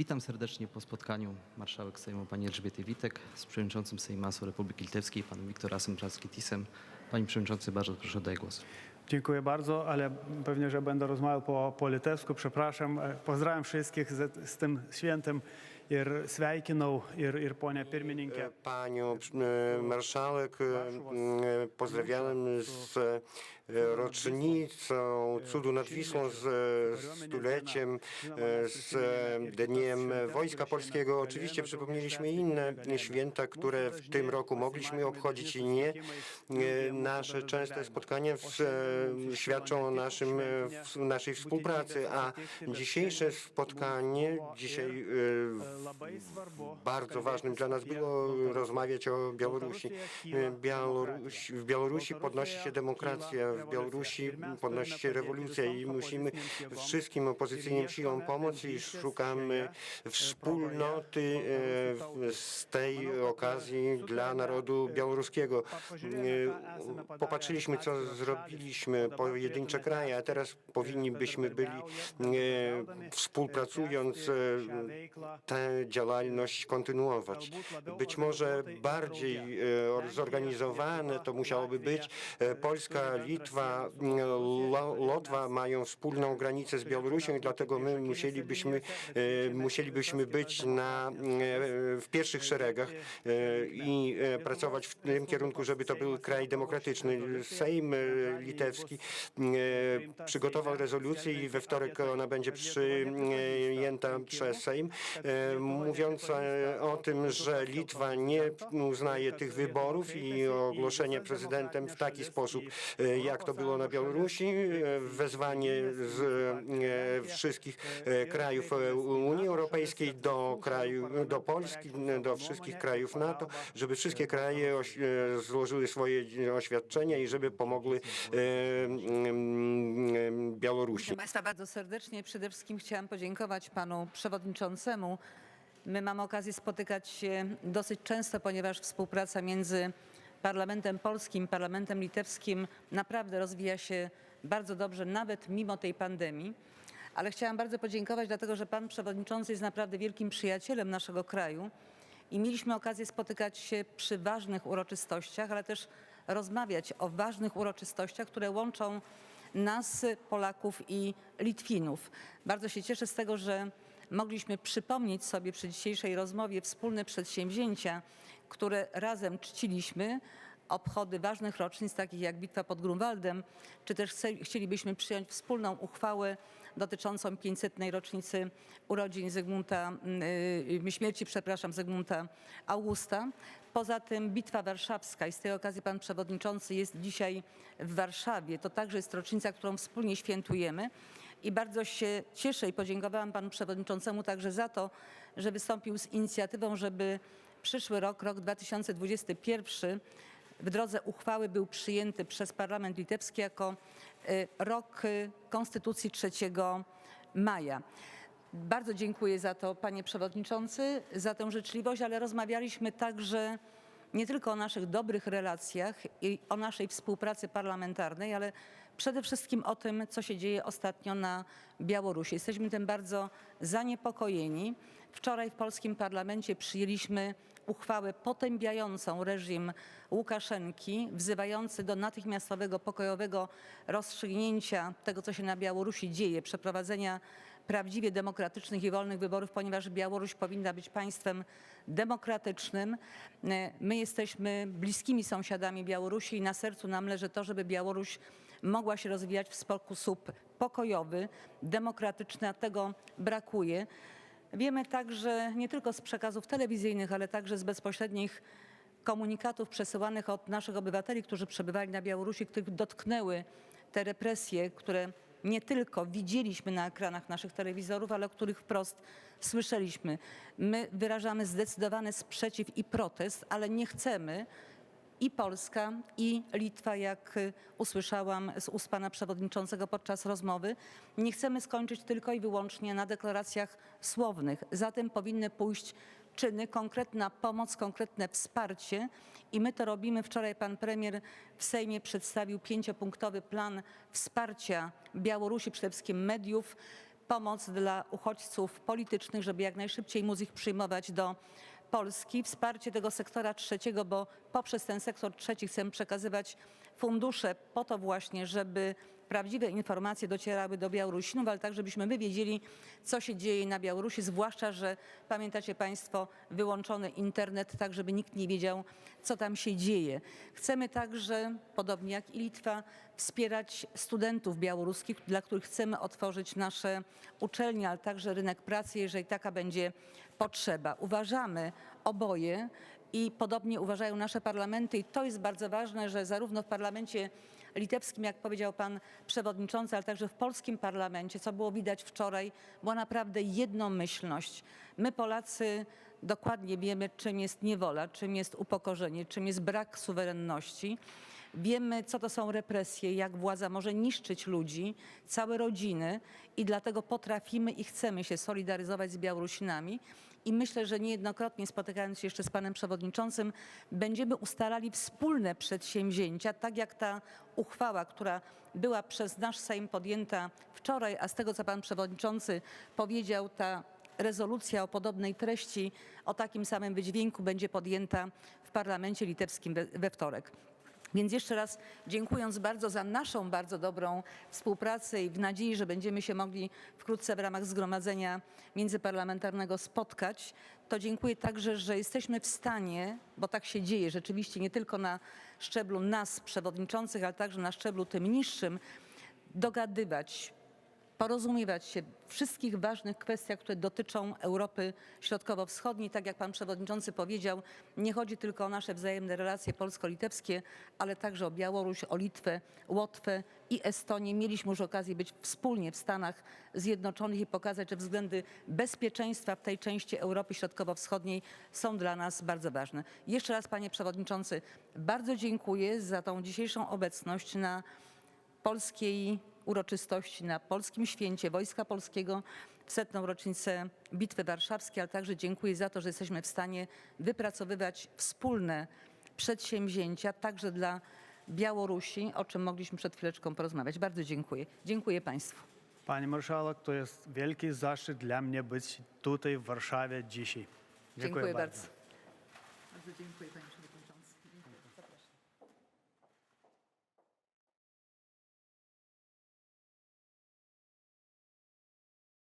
Witam serdecznie po spotkaniu marszałek Sejmu pani Elżbiety Witek z przewodniczącym Sejmasu Republiki Litewskiej panem Wiktorasem Czarski-Tisem. Panie przewodniczący, bardzo proszę oddaję głos. Dziękuję bardzo, ale pewnie, że będę rozmawiał po, po litewsku. Przepraszam. E, Pozdrawiam wszystkich z, z tym świętem ir sveikinau ir, ir ponę pirmininkę. Panią e, marszałek, e, e, pozdrawiam z e, rocznicą cudu nad Wisłą, z stuleciem, z Dniem Wojska Polskiego. Oczywiście przypomnieliśmy inne święta, które w tym roku mogliśmy obchodzić i nie. Nasze częste spotkania świadczą o naszym, naszej współpracy, a dzisiejsze spotkanie, dzisiaj. Bardzo ważnym dla nas było rozmawiać o Białorusi. Białoruś, w Białorusi podnosi się demokracja, w Białorusi podnosi się rewolucja i musimy wszystkim opozycyjnym siłom pomóc i szukamy wspólnoty e, z tej okazji dla narodu białoruskiego. E, Popatrzyliśmy, co zrobiliśmy, pojedyncze kraje, a teraz powinni byśmy byli, e, współpracując, e, tę działalność kontynuować. Być może bardziej e, zorganizowane to musiałoby być. E, Polska, Litwa, m, Lo- Łotwa mają wspólną granicę z Białorusią i dlatego my musielibyśmy, e, musielibyśmy być na, e, w pierwszych szeregach e, i e, pracować w tym kierunku, żeby to był kraj demokratyczny. Sejm e, litewski e, przygotował rezolucję i we wtorek ona będzie przyjęta przez Sejm, mówiąc e, o tym, że Litwa nie uznaje tych wyborów i ogłoszenie prezydentem w taki sposób, e, jak to było na Białorusi, e, wezwanie z wszystkich krajów Unii Europejskiej do kraju, do Polski, do wszystkich krajów NATO, żeby wszystkie kraje złożyły swoje oświadczenia i żeby pomogły Białorusi. Państwa, bardzo serdecznie. Przede wszystkim chciałam podziękować panu przewodniczącemu. My mamy okazję spotykać się dosyć często, ponieważ współpraca między Parlamentem Polskim, Parlamentem Litewskim naprawdę rozwija się bardzo dobrze, nawet mimo tej pandemii. Ale chciałam bardzo podziękować, dlatego że pan przewodniczący jest naprawdę wielkim przyjacielem naszego kraju i mieliśmy okazję spotykać się przy ważnych uroczystościach, ale też rozmawiać o ważnych uroczystościach, które łączą nas, Polaków i Litwinów. Bardzo się cieszę z tego, że mogliśmy przypomnieć sobie przy dzisiejszej rozmowie wspólne przedsięwzięcia, które razem czciliśmy, obchody ważnych rocznic, takich jak Bitwa pod Grunwaldem, czy też chcielibyśmy przyjąć wspólną uchwałę dotyczącą 500. rocznicy urodzin Zygmunta, yy, śmierci, przepraszam, Zygmunta Augusta. Poza tym Bitwa Warszawska i z tej okazji pan przewodniczący jest dzisiaj w Warszawie. To także jest rocznica, którą wspólnie świętujemy. I bardzo się cieszę i podziękowałam panu przewodniczącemu także za to, że wystąpił z inicjatywą, żeby przyszły rok, rok 2021, w drodze uchwały był przyjęty przez Parlament Litewski jako y, rok y, Konstytucji 3 maja. Bardzo dziękuję za to, panie przewodniczący, za tę życzliwość, ale rozmawialiśmy także nie tylko o naszych dobrych relacjach i o naszej współpracy parlamentarnej, ale przede wszystkim o tym, co się dzieje ostatnio na Białorusi. Jesteśmy tym bardzo zaniepokojeni. Wczoraj w polskim parlamencie przyjęliśmy uchwałę potępiającą reżim Łukaszenki, wzywający do natychmiastowego pokojowego rozstrzygnięcia tego, co się na Białorusi dzieje, przeprowadzenia prawdziwie demokratycznych i wolnych wyborów, ponieważ Białoruś powinna być państwem demokratycznym. E, My jesteśmy bliskimi sąsiadami Białorusi i na sercu nam leży to, żeby Białoruś mogła się rozwijać w sposób pokojowy, demokratyczny, a tego brakuje. Wiemy także nie tylko z przekazów telewizyjnych, ale także z bezpośrednich komunikatów przesyłanych od naszych obywateli, którzy przebywali na Białorusi, których dotknęły te represje, które nie tylko widzieliśmy na ekranach naszych telewizorów, ale o których wprost słyszeliśmy. My wyrażamy zdecydowany sprzeciw i protest, ale nie chcemy i Polska, i Litwa, jak y, usłyszałam z ust pana przewodniczącego podczas rozmowy, nie chcemy skończyć tylko i wyłącznie na deklaracjach słownych. Zatem powinny pójść czyny, konkretna pomoc, konkretne wsparcie i my to robimy. Wczoraj pan premier w Sejmie przedstawił pięciopunktowy plan wsparcia Białorusi, przede wszystkim mediów, pomoc dla uchodźców politycznych, żeby jak najszybciej móc ich przyjmować do Polski, wsparcie tego sektora trzeciego, bo poprzez ten sektor trzeci chcemy przekazywać fundusze po to właśnie, żeby prawdziwe informacje docierały do Białorusinów, ale tak, żebyśmy my wiedzieli, co się dzieje na Białorusi, zwłaszcza, że pamiętacie Państwo, wyłączony internet, tak żeby nikt nie wiedział, co tam się dzieje. Chcemy także, podobnie jak i Litwa, wspierać studentów białoruskich, dla których chcemy otworzyć nasze uczelnie, ale także rynek pracy, jeżeli taka będzie potrzeba. Uważamy oboje i podobnie uważają nasze parlamenty i to jest bardzo ważne, że zarówno w parlamencie litewskim, jak powiedział pan przewodniczący, ale także w polskim parlamencie, co było widać wczoraj, była naprawdę jednomyślność. My Polacy dokładnie wiemy, czym jest niewola, czym jest upokorzenie, czym jest brak suwerenności. Wiemy, co to są represje, jak władza może niszczyć ludzi, całe rodziny i dlatego potrafimy i chcemy się solidaryzować z Białorusinami. I myślę, że niejednokrotnie spotykając się jeszcze z panem przewodniczącym, będziemy ustalali wspólne przedsięwzięcia, tak jak ta uchwała, która była przez nasz Sejm podjęta wczoraj, a z tego, co pan przewodniczący powiedział, ta rezolucja o podobnej treści, o takim samym wydźwięku będzie podjęta w parlamencie litewskim we, wtorek. Więc jeszcze raz dziękując bardzo za naszą bardzo dobrą współpracę i w nadziei, że będziemy się mogli wkrótce w ramach zgromadzenia międzyparlamentarnego spotkać, to dziękuję także, że jesteśmy w stanie, bo tak się dzieje rzeczywiście nie tylko na szczeblu nas, przewodniczących, ale także na szczeblu tym niższym, dogadywać, porozumiewać się w wszystkich ważnych kwestiach, które dotyczą Europy Środkowo-Wschodniej. Tak jak pan przewodniczący powiedział, nie chodzi tylko o nasze wzajemne relacje polsko-litewskie, ale także o Białoruś, o Litwę, Łotwę i Estonię. Mieliśmy już okazję być wspólnie w Stanach Zjednoczonych i pokazać, że względy bezpieczeństwa w tej części Europy Środkowo-Wschodniej są dla nas bardzo ważne. Jeszcze raz, panie przewodniczący, bardzo dziękuję za tą dzisiejszą obecność na polskiej uroczystości, na polskim święcie Wojska Polskiego w setną rocznicę Bitwy Warszawskiej, ale także dziękuję za to, że jesteśmy w stanie wypracowywać wspólne przedsięwzięcia także dla Białorusi, o czym mogliśmy przed chwileczką porozmawiać. Bardzo dziękuję. Dziękuję Państwu. Pani marszałek, to jest wielki zaszczyt dla mnie być tutaj w Warszawie dzisiaj. Dziękuję bardzo. Bardzo dziękuję Panie Przewodniczący.